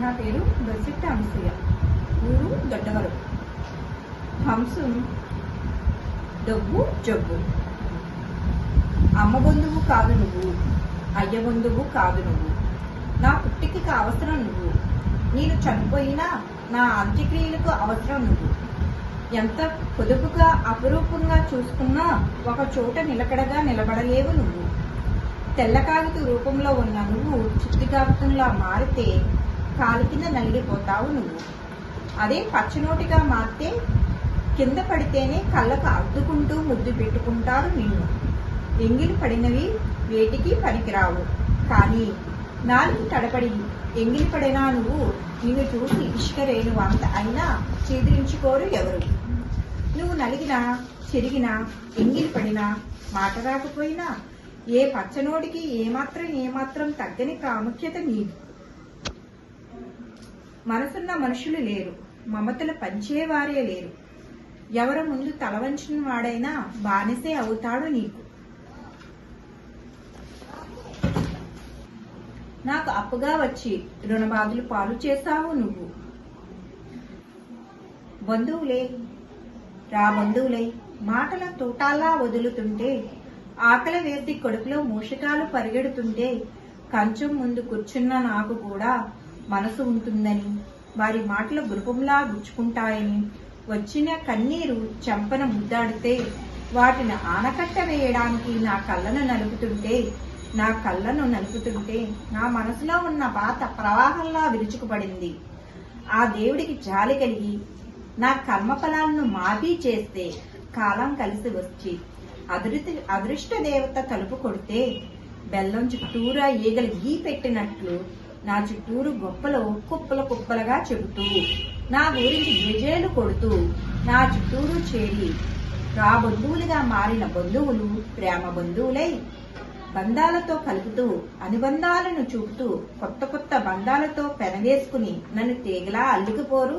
నా పేరు దొరిసిట్ట అనసూయ ఊరు దొడ్డవరం. హంసం డబ్బు జబ్బు. అమ్మ బంధువు కాదు నువ్వు అయ్య బంధువు కాదు నువ్వు. నా పుట్టికి అవసరం నువ్వు. నేను చనిపోయినా నా అంత్యక్రియలకు అవసరం నువ్వు. ఎంత పొదుపుగా అపురూపంగా చూసుకున్నా ఒక చోట నిలకడగా నిలబడలేవు నువ్వు. తెల్ల కాగిత రూపంలో ఉన్న నువ్వు చిత్తి మారితే కాలు కింద నలిగిపోతావు నువ్వు. అదే పచ్చనోటిగా మారితే కింద పడితేనే కళ్ళకు అద్దుకుంటూ ముద్దు పెట్టుకుంటారు నిన్ను. ఎంగిలి పడినవి వేటికి పనికిరావు. కానీ నాలుగు తడపడి ఎంగిలి పడినా నువ్వు నిన్ను చూసి ఇష్క అంత అయినా చీదిరించుకోరు ఎవరు. నువ్వు నలిగినా చెరిగినా ఎంగిలి పడినా మాట రాకపోయినా ఏ పచ్చనోడికి ఏమాత్రం ఏమాత్రం తగ్గని ప్రాముఖ్యత నీది. మనసున్న మనుషులు లేరు. మమతలు పంచేవారే లేరు. ఎవరి ముందు తల వంచిన వాడైనా బానిసే అవుతాడు నీకు. నాకు అప్పుగా వచ్చి రుణబాధలు పాలు చేశావు నువ్వు. బంధువులే రా బంధువులై మాటల తోటాల్లా వదులుతుంటే ఆకలి వేసి కడుపులో మూషకాలు పరిగెడుతుంటే కంచం ముందు కూర్చున్న నాకు కూడా మనసు ఉంటుందని వారి మాటలు గృహంలా గుచ్చుకుంటాయని వచ్చిన కన్నీరు చెంపన ముద్దాడితే వాటిని ఆనకట్ట వేయడానికి నా కళ్ళను నలుపుతుంటే నా కళ్ళను నలుపుతుంటే నా మనసులో ఉన్న బాత ప్రవాహంలా విరుచుకుపడింది. ఆ దేవుడికి జాలి కలిగి నా కర్మఫలాలను మాఫీ చేస్తే కాలం కలిసి వచ్చి అదృతి అదృష్ట దేవత తలుపు కొడితే బెల్లం చుట్టూరా ఈగలు గీ పెట్టినట్లు నా చుట్టూరు గొప్పలు కుప్పల కుప్పలుగా చెబుతూ నా గురించి విజయాలు కొడుతూ నా చుట్టూరు చేరి రా బంధువులుగా మారిన బంధువులు ప్రేమ బంధువులై బంధాలతో కలుపుతూ అనుబంధాలను చూపుతూ కొత్త కొత్త బంధాలతో పెనవేసుకుని నన్ను తీగలా అల్లుకుపోరు.